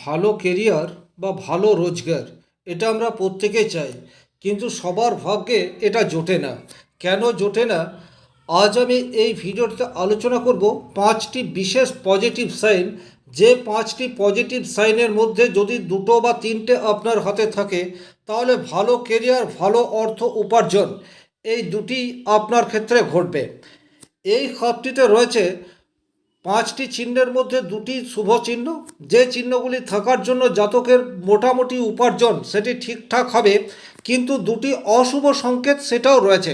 ভালো কেরিয়ার বা ভালো রোজগার, এটা আমরা প্রত্যেকেই চাই। কিন্তু সবার ভাগ্যে এটা জোটে না। কেন জোটে না? আজ আমি এই ভিডিওতে আলোচনা করব পাঁচটি বিশেষ পজিটিভ সাইন যে পাঁচটি পজিটিভ সাইনের মধ্যে যদি দুটো বা তিনটে আপনার হাতে থাকে, তাহলে ভালো কেরিয়ার ভালো অর্থ উপার্জন, এই দুটি আপনার ক্ষেত্রে ঘটবে। এই খাতটিতে রয়েছে পাঁচটি চিহ্নের মধ্যে দুটি শুভ চিহ্ন। যে চিহ্নগুলি থাকার জন্য জাতকের মোটামুটি উপার্জন, সেটি ঠিকঠাক হবে, কিন্তু দুটি অশুভ সংকেত সেটাও রয়েছে।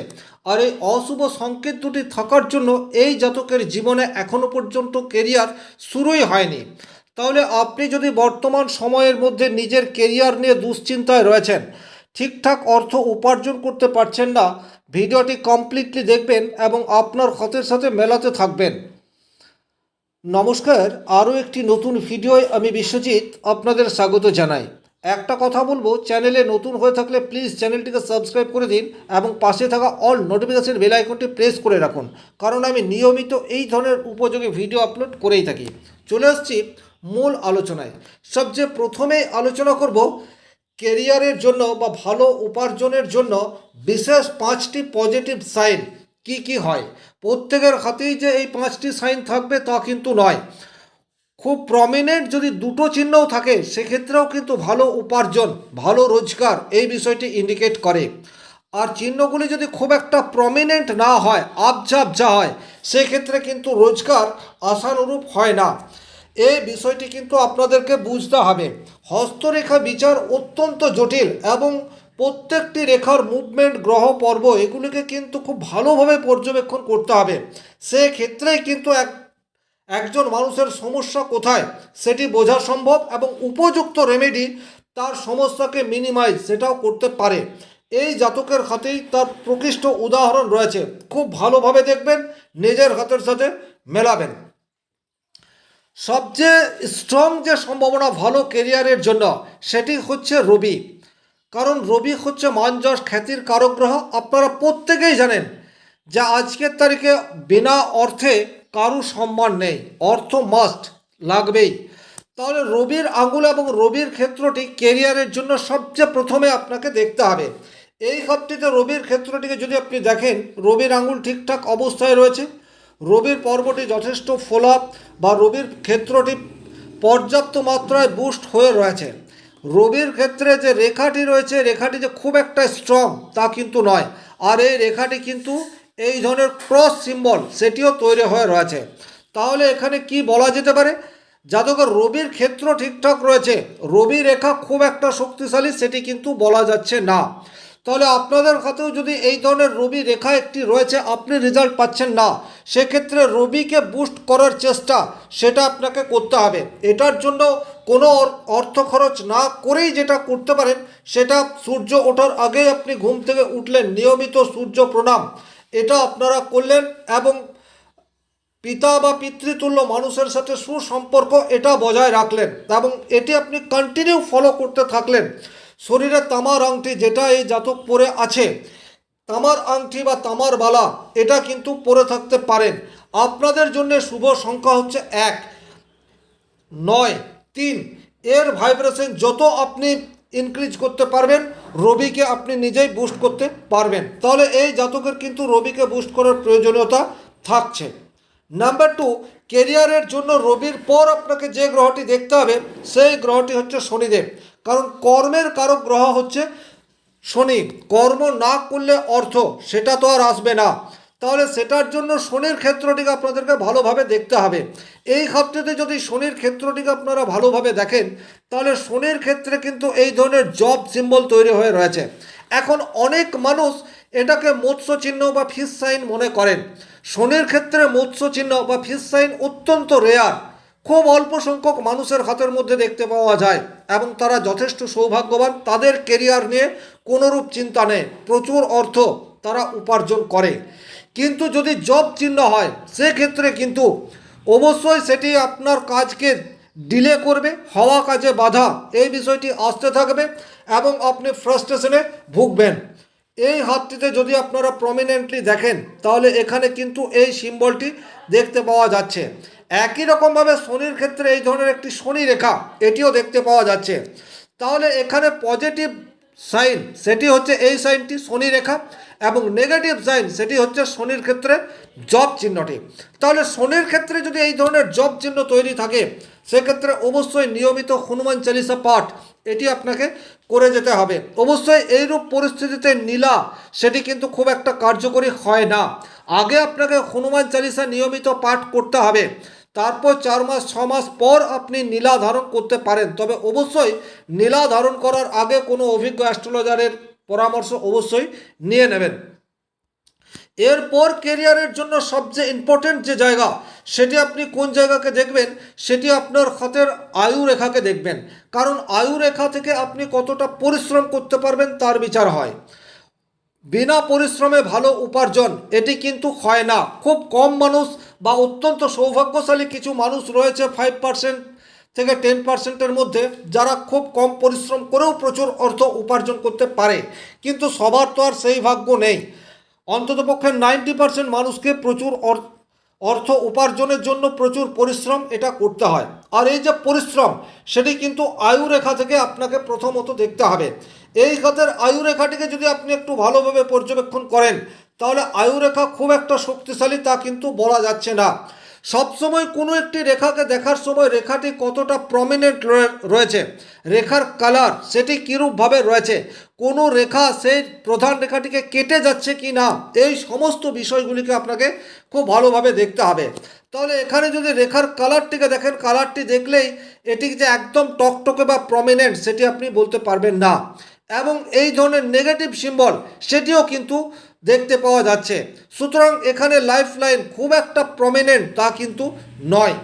আর এই অশুভ সংকেত দুটি থাকার জন্য এই জাতকের জীবনে এখনও পর্যন্ত কেরিয়ার শুরুই হয়নি। তাহলে আপনি যদি বর্তমান সময়ের মধ্যে নিজের কেরিয়ার নিয়ে দুশ্চিন্তায় রয়েছেন, ঠিকঠাক অর্থ উপার্জন করতে পারছেন না, ভিডিওটি কমপ্লিটলি দেখবেন এবং আপনার ক্ষতের সাথে মেলাতে থাকবেন। নমস্কার, আরও একটি নতুন ভিডিওয় আমি বিশ্বজিৎ আপনাদের স্বাগত জানাই। একটা কথা বলব, চ্যানেলে নতুন হয়ে থাকলে প্লিজ চ্যানেলটিকে সাবস্ক্রাইব করে দিন এবং পাশে থাকা অল নোটিফিকেশান বেল আইকনটি প্রেস করে রাখুন, কারণ আমি নিয়মিত এই ধরনের উপযোগী ভিডিও আপলোড করেই থাকি। চলে আসছি মূল আলোচনায়। সবচেয়ে প্রথমে আলোচনা করব কেরিয়ারের জন্য বা ভালো উপার্জনের জন্য বিশেষ পাঁচটি পজিটিভ সাইন। কি কি হয়? প্রত্যেকের হাতেই যে এই পাঁচটি সাইন থাকবে তা কিন্তু নয়। খুব প্রমিনেন্ট যদি দুটো চিহ্নও থাকে, সেক্ষেত্রেও কিন্তু ভালো উপার্জন, ভালো রোজগার এই বিষয়টি ইন্ডিকেট করে। আর চিহ্নগুলি যদি খুব একটা প্রমিনেন্ট না হয় আবজা যা হয়, সেক্ষেত্রে কিন্তু রোজগার আশানুরূপ হয় না। এই বিষয়টি কিন্তু আপনাদেরকে বুঝতে হবে। হস্তরেখা বিচার অত্যন্ত জটিল এবং প্রত্যেকটি রেখার মুভমেন্ট গ্রহ, পর্ব, এগুলিকে কিন্তু খুব ভালোভাবে পর্যবেক্ষণ করতে হবে। সেক্ষেত্রেই কিন্তু এক, একজন মানুষের সমস্যা কোথায়, সেটি বোঝা সম্ভব এবং উপযুক্ত রেমেডি তার সমস্যাকে মিনিমাইজ সেটাও করতে পারে। এই জাতকের হাতেই তার প্রকৃষ্ট উদাহরণ রয়েছে। খুব ভালোভাবে দেখবেন, নিজের হাতের সাথে মেলাবেন। সবচেয়ে স্ট্রং যে সম্ভাবনা ভালো কেরিয়ারের জন্য, সেটি হচ্ছে রবি। কারণ রবি হচ্ছে মানযশ খ্যাতির কারক গ্রহ আপনারা প্রত্যেকেই জানেন যে আজকের তারিখে বিনা অর্থে কারু সম্মান নেই, অর্থ মাস্ট লাগবেই। তাহলে রবির আঙুল এবং রবির ক্ষেত্রটি কেরিয়ারের জন্য সবচেয়ে প্রথমে আপনাকে দেখতে হবে। এই ঘরটিতে রবির ক্ষেত্রটিকে যদি আপনি দেখেন, রবির আঙুল ঠিকঠাক অবস্থায় রয়েছে, রবির পর্বটি যথেষ্ট ফোলা বা রবির ক্ষেত্রটি পর্যাপ্ত মাত্রায় বুস্ট হয়ে রয়েছে। রবির ক্ষেত্রে যে রেখাটি রয়েছে, রেখাটি যে খুব একটা স্ট্রং তা কিন্তু নয়। আর এই রেখাটি কিন্তু এই ধরনের ক্রস সিম্বল সেটিও তৈরি হয়ে রয়েছে। তাহলে এখানে কি বলা যেতে পারে? জাতকের রবির ক্ষেত্র ঠিকঠাক রয়েছে, রবি রেখা খুব একটা শক্তিশালী সেটি কিন্তু বলা যাচ্ছে না। তাহলে আপনাদের হাতেও যদি এই ধরনের রবি রেখা একটি রয়েছে, আপনি রেজাল্ট পাচ্ছেন না, সেক্ষেত্রে রবিকে বুস্ট করার চেষ্টা সেটা আপনাকে করতে হবে। এটার জন্য কোনো অর্থ খরচ না করেই যেটা করতে পারেন, সেটা সূর্য ওঠার আগেই আপনি ঘুম থেকে উঠলেন, নিয়মিত সূর্য প্রণাম। এটা আপনারা করলেন এবং পিতা বা পিতৃতুল্য মানুষের সাথে সুসম্পর্ক এটা বজায় রাখলেন এবং এটি আপনি কন্টিনিউ ফলো করতে থাকলেন। শরীরে তামার আংটি যেটা এই জাতক পরে আছে, তামার আংটি বা তামার বালা, এটা কিন্তু পরে থাকতে পারেন। আপনাদের জন্য শুভ সংখ্যা হচ্ছে এক, নয় তিন, এর ভাইব্রেশন যত আপনি ইনক্রিজ করতে পারবেন, রবিকে আপনি নিজেই বুস্ট করতে পারবেন। তাহলে এই জাতকের কিন্তু রবিকে বুস্ট করার প্রয়োজনীয়তা থাকছে। নাম্বার টু কেরিয়ারের জন্য রবির পর আপনাকে যে গ্রহটি দেখতে হবে, সেই গ্রহটি হচ্ছে শনিদেব। কারণ কর্মের কারক গ্রহ হচ্ছে শনি। কর্ম না করলে অর্থ, সেটা তো আর আসবে না। তাহলে সেটার জন্য শনির ক্ষেত্রটিকে আপনাদেরকে ভালোভাবে দেখতে হবে। এই ক্ষেত্রতে যদি শনির ক্ষেত্রটিকে আপনারা ভালোভাবে দেখেন, তাহলে শনির ক্ষেত্রে কিন্তু এই ধরনের জব সিম্বল তৈরি হয়ে রয়েছে। এখন অনেক মানুষ এটাকে মৎস্য চিহ্ন বা ফিস সাইন মনে করেন। শনির ক্ষেত্রে মৎস্য চিহ্ন বা ফিস সাইন অত্যন্ত রেয়ার খুব অল্প সংখ্যক মানুষের হাতের মধ্যে দেখতে পাওয়া যায় এবং তারা যথেষ্ট সৌভাগ্যবান, তাদের কেরিয়ার নিয়ে কোনোরূপ চিন্তা নেই। প্রচুর অর্থ তারা উপার্জন করে। কিন্তু যদি জব চিহ্ন হয়, সেক্ষেত্রে কিন্তু অবশ্যই সেটি আপনার কাজকে ডিলে করবে, হওয়া কাজে বাধা। এই বিষয়টি আসতে থাকবে এবং আপনি ফ্রাস্ট্রেশনে ভুগবেন। এই হাতটিতে যদি আপনারা প্রমিনেন্টলি দেখেন, তাহলে এখানে কিন্তু এই সিম্বলটি দেখতে পাওয়া যাচ্ছে। একই রকমভাবে শনির ক্ষেত্রে এই ধরনের একটি শনি রেখা, এটিও দেখতে পাওয়া যাচ্ছে। তাহলে এখানে পজিটিভ সাইন সেটি হচ্ছে এই সাইনটি শনি রেখা। এবং নেগেটিভ সাইন সেটি হচ্ছে শনির ক্ষেত্রে জব চিহ্নটি। তাহলে শনির ক্ষেত্রে যদি এই ধরনের জব চিহ্ন তৈরি থাকে, সেক্ষেত্রে অবশ্যই নিয়মিত হনুমান চালিসা পাঠ, এটি আপনাকে করে যেতে হবে। অবশ্যই এইরূপ পরিস্থিতিতে নীলা, সেটি কিন্তু খুব একটা কার্যকরী হয় না। আগে আপনাকে হনুমান চালিসা নিয়মিত পাঠ করতে হবে। তারপর চার মাস, ছ মাস পর আপনি নীলা ধারণ করতে পারেন। তবে অবশ্যই নীলা ধারণ করার আগে কোনো অভিজ্ঞ অ্যাস্ট্রোলজারের পরামর্শ অবশ্যই নিয়ে নেবেন। এরপর কেরিয়ারের জন্য সবচেয়ে ইম্পর্টেন্ট যে জায়গা, সেটি আপনি কোন জায়গাকে দেখবেন, সেটি আপনার হাতের আয়ু রেখাকে দেখবেন। কারণ আয়ু রেখা থেকে আপনি কতটা পরিশ্রম করতে পারবেন তার বিচার হয়। বিনা পরিশ্রমে ভালো উপার্জন, এটি কিন্তু হয় না। খুব কম মানুষ বা অত্যন্ত সৌভাগ্যশালী কিছু মানুষ রয়েছে ফাইভ পার্সেন্ট থেকে টেন পার্সেন্টের মধ্যে যারা খুব কম পরিশ্রম করেও প্রচুর অর্থ উপার্জন করতে পারে। কিন্তু সবার তো আর সেই ভাগ্য নেই। অন্ততপক্ষে নাইনটি পার্সেন্ট মানুষকে প্রচুর অর- অর্থ উপার্জনের জন্য প্রচুর পরিশ্রম এটা করতে হয়। আর এই যে পরিশ্রম, সেটি কিন্তু আয়ু রেখা থেকে আপনাকে প্রথমত দেখতে হবে। এই খাতের আয়ু রেখাটিকে যদি আপনি একটু ভালোভাবে পর্যবেক্ষণ করেন, তাহলে আয়ু রেখা খুব একটা শক্তিশালী তা কিন্তু বলা যাচ্ছে না। সবসময় কোনো একটি রেখাকে দেখার সময় রেখাটি কতটা প্রমিনেন্ট রয়েছে? রেখার কালার সেটি কীরূপভাবে রয়েছে? কোনো রেখা সেই প্রধান রেখাটিকে কেটে যাচ্ছে কি না? এই সমস্ত বিষয়গুলিকে আপনাকে খুব ভালোভাবে দেখতে হবে। তাহলে এখানে যদি রেখার কালারটিকে দেখেন কালারটি দেখলেই এটি যে একদম টকটকে বা প্রমিনেন্ট সেটি আপনি বলতে পারবেন না। এবং এই ধরনের নেগেটিভ সিম্বল সেটিও কিন্তু দেখতে পাওয়া যাচ্ছে। সুতরাং এখানে লাইফ লাইন খুব একটা প্রমিনেন্ট তা কিন্তু নয়।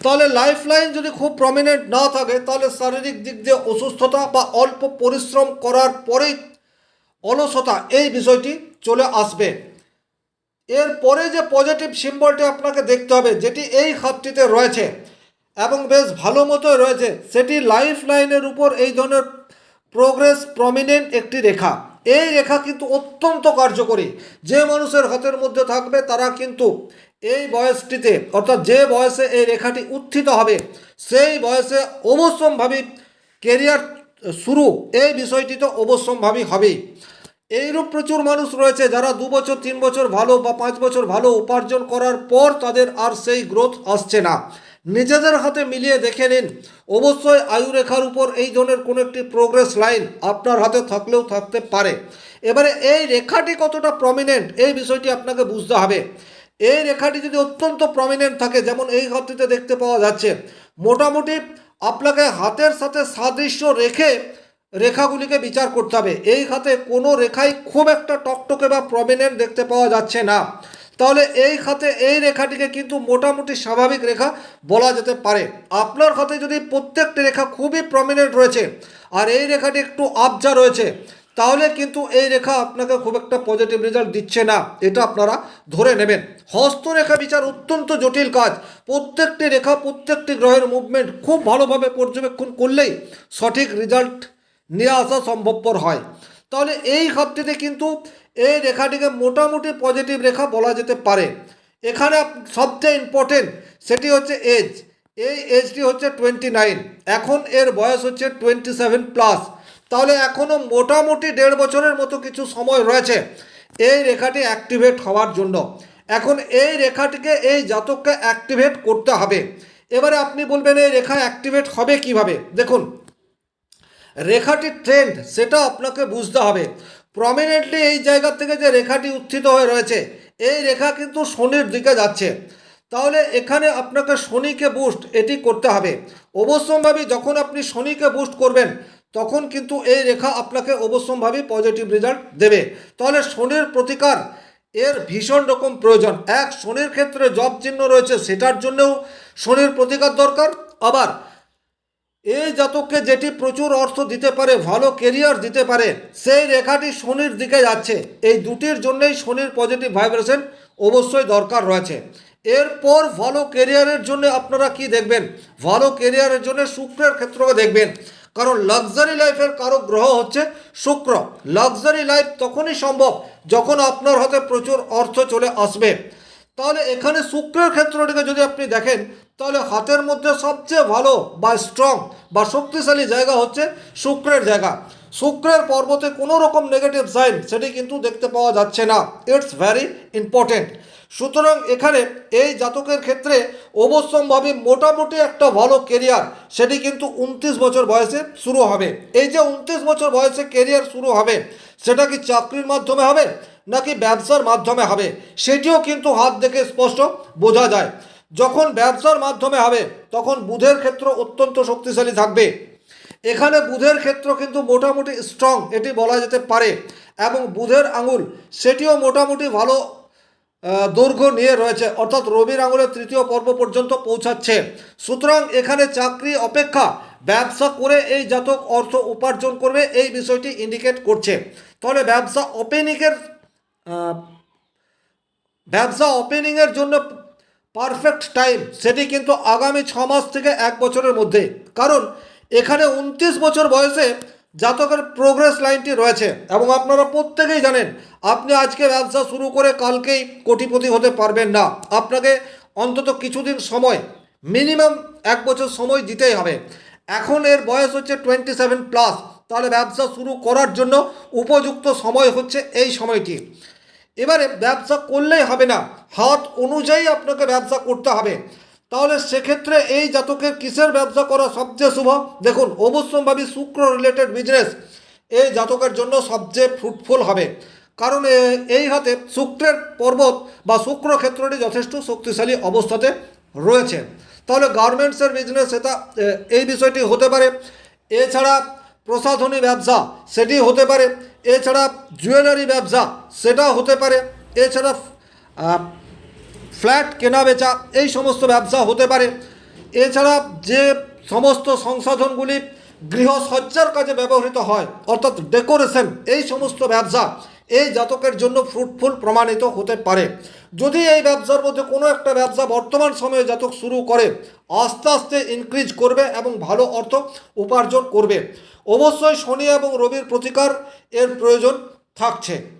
তাহলে লাইফ লাইন যদি খুব প্রমিনেন্ট না থাকে, তাহলে শারীরিক দিক দিয়ে অসুস্থতা বা অল্প পরিশ্রম করার পরেই অলসতা এই বিষয়টি চলে আসবে। এরপরে যে পজিটিভ সিম্বলটি আপনাকে দেখতে হবে, যেটি এই খাতটিতে রয়েছে এবং বেশ ভালো মতো রয়েছে, সেটি লাইফ লাইনের উপর এই ধরনের প্রোগ্রেস প্রমিনেন্ট একটি রেখা। এই রেখা কিন্তু অত্যন্ত কার্যকরী। যে মানুষের হাতের মধ্যে থাকবে, তারা কিন্তু এই বয়সটিতে, অর্থাৎ যে বয়সে এই রেখাটি উত্থিত হবে, সেই বয়সে অবশ্যম্ভাবী কেরিয়ার শুরু এই বিষয়টি তো অবশ্যম্ভাবী হবেই এইরূপ প্রচুর মানুষ রয়েছে যারা দু বছর, তিন বছর ভালো বা পাঁচ বছর ভালো উপার্জন করার পর তাদের আর সেই গ্রোথ আসছে না। নিজেদের হাতে মিলিয়ে দেখে নিন। অবশ্যই আয়ু রেখার উপর এই ধরনের কোনো একটি প্রোগ্রেস লাইন আপনার হাতে থাকলেও থাকতে পারে। এবারে এই রেখাটি কতটা প্রমিনেন্ট এই বিষয়টি আপনাকে বুঝতে হবে। এই রেখাটি যদি অত্যন্ত প্রমিনেন্ট থাকে, যেমন এই হাতটিতে দেখতে পাওয়া যাচ্ছে, মোটামুটি আপনাকে হাতের সাথে সাদৃশ্য রেখে রেখাগুলিকে বিচার করতে হবে। এই খাতে কোনো রেখাই খুব একটা টকটকে বা প্রমিনেন্ট দেখতে পাওয়া যাচ্ছে না। তাহলে এই খাতে এই রেখাটিকে কিন্তু মোটামুটি স্বাভাবিক রেখা বলা যেতে পারে। আপনার খাতে যদি প্রত্যেকটি রেখা খুবই প্রমিনেন্ট রয়েছে আর এই রেখাটি একটু আবজা রয়েছে, তাহলে কিন্তু এই রেখা আপনাকে খুব একটা পজিটিভ রেজাল্ট দিচ্ছে না। এটা আপনারা ধরে নেবেন। হস্তরেখা বিচার অত্যন্ত জটিল কাজ। প্রত্যেকটি রেখা প্রত্যেকটি গ্রহের মুভমেন্ট খুব ভালোভাবে পর্যবেক্ষণ করলেই সঠিক রেজাল্ট নিয়ে আসা সম্ভবপর হয়। তাহলে এই খাতটিতে কিন্তু এই রেখাটিকে মোটামুটি পজিটিভ রেখা বলা যেতে পারে। এখানে সবচেয়ে ইম্পর্টেন্ট সেটি হচ্ছে এজ এই এজটি হচ্ছে টোয়েন্টি নাইন এখন এর বয়স হচ্ছে টোয়েন্টি সেভেন প্লাস তাহলে এখনও মোটামুটি দেড় বছরের মতো কিছু সময় রয়েছে এই রেখাটি অ্যাক্টিভেট হওয়ার জন্য। এখন এই রেখাটিকে এই জাতককে অ্যাক্টিভেট করতে হবে। এবারে আপনি বলবেন এই রেখা অ্যাক্টিভেট হবে কীভাবে? দেখুন রেখাটির ট্রেন্ড সেটা আপনাকে বুঝতে হবে। প্রমিনেন্টলি এই জায়গা থেকে যে রেখাটি উত্থিত হয়ে রয়েছে, এই রেখা কিন্তু শনির দিকে যাচ্ছে। তাহলে এখানে আপনাকে শনিকে বুস্ট এটি করতে হবে। অবশ্যম্ভাবী যখন আপনি শনিকে বুস্ট করবেন, তখন কিন্তু এই রেখা আপনাকে অবশ্যম্ভাবী পজিটিভ রেজাল্ট দেবে। তাহলে শনির প্রতিকার এর ভীষণ রকম প্রয়োজন। এক, শনির ক্ষেত্রে জব চিহ্ন রয়েছে, সেটার জন্যও শনির প্রতিকার দরকার। আবার এই জাতককে যেটি প্রচুর অর্থ দিতে পারে, ভালো কেরিয়ার দিতে পারে, সেই রেখাটি শনির দিকে যাচ্ছে। এই দুটির জন্যই শনির পজিটিভ ভাইব্রেশন অবশ্যই দরকার রয়েছে। এরপর ভালো কেরিয়ারের জন্য আপনারা কি দেখবেন? ভালো কেরিয়ারের জন্য শুক্রের ক্ষেত্রকে দেখবেন। কারণ লাক্সারি লাইফের কারও গ্রহ হচ্ছে শুক্র। লাক্সারি লাইফ তখনই সম্ভব যখন আপনার হাতে প্রচুর অর্থ চলে আসবে। তাহলে এখানে শুক্রের ক্ষেত্রটিকে যদি আপনি দেখেন, তাহলে হাতের মধ্যে সবচেয়ে ভালো বা স্ট্রং বা শক্তিশালী জায়গা হচ্ছে শুক্রের জায়গা। শুক্রের পর্বতে কোনো রকম নেগেটিভ সাইন সেটি কিন্তু দেখতে পাওয়া যাচ্ছে না। ইটস ভ্যারি ইম্পর্টেন্ট সুতরাং এখানে এই জাতকের ক্ষেত্রে অবশ্যম্ভাবী মোটামুটি একটা ভালো কেরিয়ার সেটি কিন্তু উনত্রিশ বছর বয়সে শুরু হবে। এই যে উনত্রিশ বছর বয়সে কেরিয়ার শুরু হবে, সেটা কি চাকরির মাধ্যমে হবে? নাকি ব্যবসার মাধ্যমে হবে? সেটিও কিন্তু হাত দেখে স্পষ্ট বোঝা যায়। যখন ব্যবসার মাধ্যমে হবে তখন বুধের ক্ষেত্র অত্যন্ত শক্তিশালী থাকবে। এখানে বুধের ক্ষেত্র কিন্তু মোটামুটি স্ট্রং এটি বলা যেতে পারে। এবং বুধের আঙুল সেটিও মোটামুটি ভালো দৈর্ঘ্য নিয়ে রয়েছে। অর্থাৎ রবির আঙুলের তৃতীয় পর্ব পর্যন্ত পৌঁছাচ্ছে। সুতরাং এখানে চাকরি অপেক্ষা ব্যবসা করে এই জাতক অর্থ উপার্জন করবে এই বিষয়টি ইন্ডিকেট করছে। তাহলে ব্যবসা ওপেনিংয়ের আহ, ব্যবসা ওপেনিংয়ের জন্য পারফেক্ট টাইম সেটি কিন্তু আগামী ছ মাস থেকে এক বছরের মধ্যে। কারণ এখানে উনত্রিশ বছর বয়সে জাতকের প্রোগ্রেস লাইনটি রয়েছে। এবং আপনারা প্রত্যেকেই জানেন, আপনি আজকে ব্যবসা শুরু করে কালকেই কোটিপতি হতে পারবেন না। আপনাকে অন্তত কিছুদিন সময় মিনিমাম এক বছর সময় দিতেই হবে। এখন এর বয়স হচ্ছে টোয়েন্টি সেভেন প্লাস তাহলে ব্যবসা শুরু করার জন্য উপযুক্ত সময় হচ্ছে এই সময়টি। এবারে ব্যবসা করলেই হবে না, হাত অনুযায়ী আপনাকে ব্যবসা করতে হবে। তাহলে সেক্ষেত্রে এই জাতকের কিসের ব্যবসা করা সবচেয়ে শুভ? দেখুন, অবশ্যম্ভাবী শুক্র রিলেটেড বিজনেস এই জাতকের জন্য সবচেয়ে ফ্রুটফুল হবে। কারণ এই হাতে শুক্রের পর্বত বা শুক্র ক্ষেত্রটি যথেষ্ট শক্তিশালী অবস্থাতে রয়েছে। তাহলে গার্মেন্টসের বিজনেস এটা এই বিষয়টি হতে পারে। এছাড়া প্রসাধনী ব্যবসা, সেটি হতে পারে। এছাড়া জুয়েলারি ব্যবসা, সেটা হতে পারে। এছাড়া ফ্ল্যাট কেনা বেচা এই সমস্ত ব্যবসা হতে পারে। এছাড়া যে সমস্ত সংসাধনগুলি গৃহসজ্জার কাজে ব্যবহৃত হয়, অর্থাৎ ডেকোরেশন, এই সমস্ত ব্যবসা এই জাতকের জন্য ফ্রুটফুল প্রমাণিত হতে পারে। যদি এই ব্যবসার মধ্যে কোনো একটা ব্যবসা বর্তমান সময়ে জাতক শুরু করে, আস্তে আস্তে ইনক্রিজ করবে এবং ভালো অর্থ উপার্জন করবে। অবশ্যই শনি এবং রবির প্রতিকার এর প্রয়োজন থাকছে।